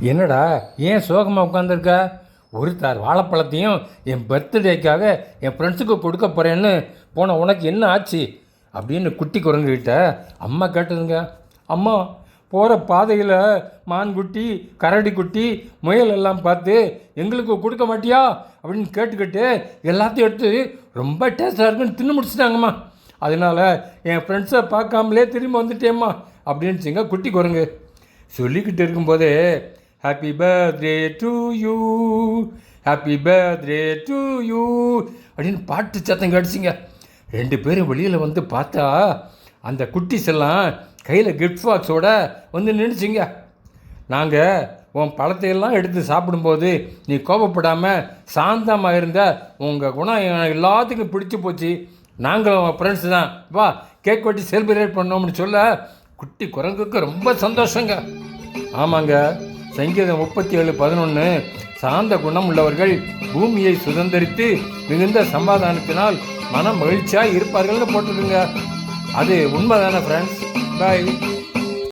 என்னடா ஏன் சோகமாக உட்காந்துருக்க ஒரு தார் வாழைப்பழத்தையும் என் பர்த்டேக்காக என் ஃப்ரெண்ட்ஸுக்கு கொடுக்க போகிறேன்னு போன உனக்கு என்ன ஆச்சு? அப்படின்னு குட்டி குரங்குகிட்ட அம்மா கேட்டதுங்க அம்மா போகிற பாதையில் மான்குட்டி கரடி குட்டி முயல் எல்லாம் பார்த்து எங்களுக்கு கொடுக்க மாட்டியா? அப்படின்னு கேட்டுக்கிட்டு எல்லாத்தையும் எடுத்து ரொம்ப டேஸ்ட்டாக இருக்குன்னு தின்னு முடிச்சிட்டாங்கம்மா. அதனால் என் ஃப்ரெண்ட்ஸை பார்க்காமலே திரும்பி வந்துட்டேம்மா அப்படின்னுச்சிங்க குட்டி குரங்கு. சொல்லிக்கிட்டு இருக்கும்போதே happy birthday to you happy birthday to you அப்படின்னு பாட்டு சத்தம் கிடச்சிங்க ரெண்டு பேரும் வெளியில் வந்து பார்த்தா அந்த குட்டிஸ் எல்லாம் கையில் கிஃப்ட் பாக்ஸோட வந்து நின்றுச்சிங்க நாங்கள் உன் பழத்தையெல்லாம் எடுத்து சாப்பிடும்போது நீ கோபப்படாமல் சாந்தமாக இருந்த உங்கள் குணம் எல்லாத்துக்கும் பிடிச்சி போச்சு. நாங்களும் உன் ஃப்ரெண்ட்ஸ் தான். வா கேக் வெட்டி செலிப்ரேட் பண்ணோம்னு சொல்ல குட்டி குரங்குக்கு ரொம்ப சந்தோஷங்க. ஆமாங்க. சங்கீதம் முப்பத்தி ஏழு பதினொன்று சாந்த குணம் உள்ளவர்கள் பூமியை சுதந்திரித்து மிகுந்த சமாதானத்தினால் மன மகிழ்ச்சியாக இருப்பார்கள்னு போட்டிருக்குங்க. அது உண்மைதானே ஃப்ரெண்ட்ஸ் பாய்